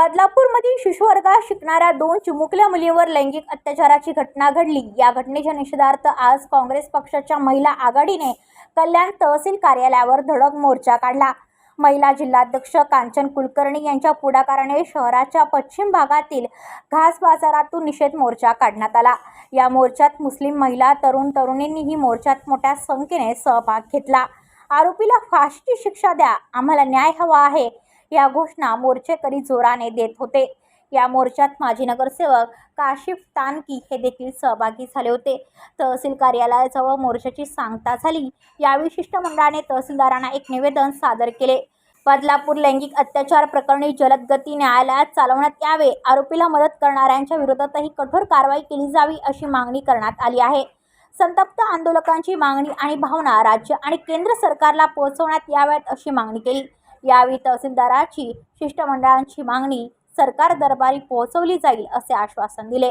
बदलापूरमधील शिशुवर्गात शिकणाऱ्या दोन चिमुकल्या मुलींवर लैंगिक अत्याचाराची घटना घडली. या घटनेच्या निषेधार्थ आज काँग्रेस पक्षाच्या महिला आघाडीने कल्याण तहसील कार्यालयावर धडक मोर्चा काढला. महिला जिल्हाध्यक्ष कांचन कुलकर्णी यांच्या पुढाकाराने शहराच्या पश्चिम भागातील घास बाजारातून निषेध मोर्चा काढण्यात आला. या मोर्चात मुस्लिम महिला तरुण तरुणींनीही मोर्चात मोठ्या संख्येने सहभाग घेतला. आरोपीला फाशीची शिक्षा द्या आम्हाला न्याय हवा आहे. या घोषणा मोर्चेकरी जोराने देत होते. या मोर्चात माजी नगरसेवक काशिफ तानकी हे देखील सहभागी झाले होते. तहसील कार्यालयाजवळ मोर्चाची सांगता झाली. यावेळी शिष्टमंडळाने तहसीलदारांना एक निवेदन सादर केले. बदलापूर लैंगिक अत्याचार प्रकरणी जलद गती न्यायालयात चालवण्यात यावे आरोपीला मदत करणाऱ्यांच्या विरोधातही कठोर कारवाई केली जावी अशी मागणी करण्यात आली आहे. संतप्त आंदोलकांची मागणी आणि भावना राज्य आणि केंद्र सरकारला पोहोचवण्यात याव्यात अशी मागणी केली. यावेळी तहसीलदाराची शिष्टमंडळांची मागणी सरकार दरबारी पोहोचवली जाईल असे आश्वासन दिले.